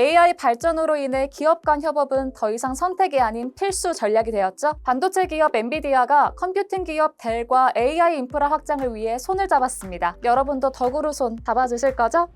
AI 발전으로 인해 기업 간 협업은 더 이상 선택이 아닌 필수 전략이 되었죠. 반도체 기업 엔비디아가 컴퓨팅 기업 델과 AI 인프라 확장을 위해 손을 잡았습니다. 여러분도 덕으로 손 잡아주실 거죠?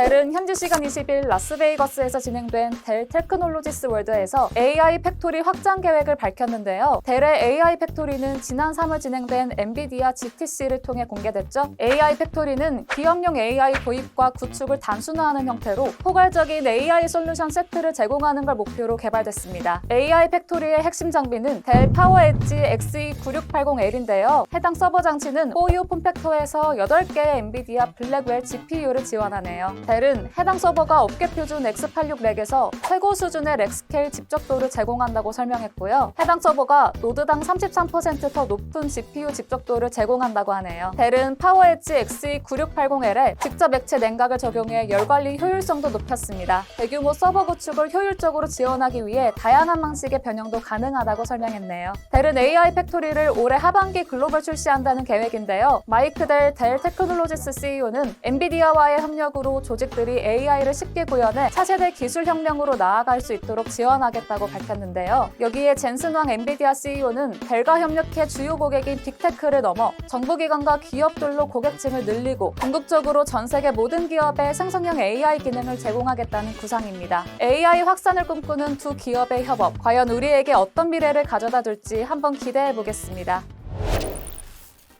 델은 현지 시간 20일 라스베이거스에서 진행된 델 테크놀로지스 월드에서 AI 팩토리 확장 계획을 밝혔는데요. 델의 AI 팩토리는 지난 3월 진행된 엔비디아 GTC를 통해 공개됐죠. AI 팩토리는 기업용 AI 도입과 구축을 단순화하는 형태로 포괄적인 AI 솔루션 세트를 제공하는 걸 목표로 개발됐습니다. AI 팩토리의 핵심 장비는 델 파워 엣지 XE9680L인데요. 해당 서버 장치는 4U 폼팩터에서 8개의 엔비디아 블랙웰 GPU를 지원하네요. 델은 해당 서버가 업계 표준 X86 렉에서 최고 수준의 렉 스케일 집적도를 제공한다고 설명했고요. 해당 서버가 노드당 33%더 높은 GPU 집적도를 제공한다고 하네요. 델은 파워엣지 XE9680L에 직접 액체 냉각을 적용해 열 관리 효율성도 높였습니다. 대규모 서버 구축을 효율적으로 지원하기 위해 다양한 방식의 변형도 가능하다고 설명했네요. 델은 AI 팩토리를 올해 하반기 글로벌 출시한다는 계획인데요. 마이크 델 델 테크놀로지스 CEO는 엔비디아와의 협력으로 조 직들이 AI를 쉽게 구현해 차세대 기술 혁명으로 나아갈 수 있도록 지원하겠다고 밝혔는데요. 여기에 젠슨 왕 엔비디아 CEO는 델과 협력해 주요 고객인 빅테크를 넘어 정부기관과 기업들로 고객층을 늘리고 궁극적으로 전 세계 모든 기업에 생성형 AI 기능을 제공하겠다는 구상입니다. AI 확산을 꿈꾸는 두 기업의 협업, 과연 우리에게 어떤 미래를 가져다 줄지 한번 기대해 보겠습니다.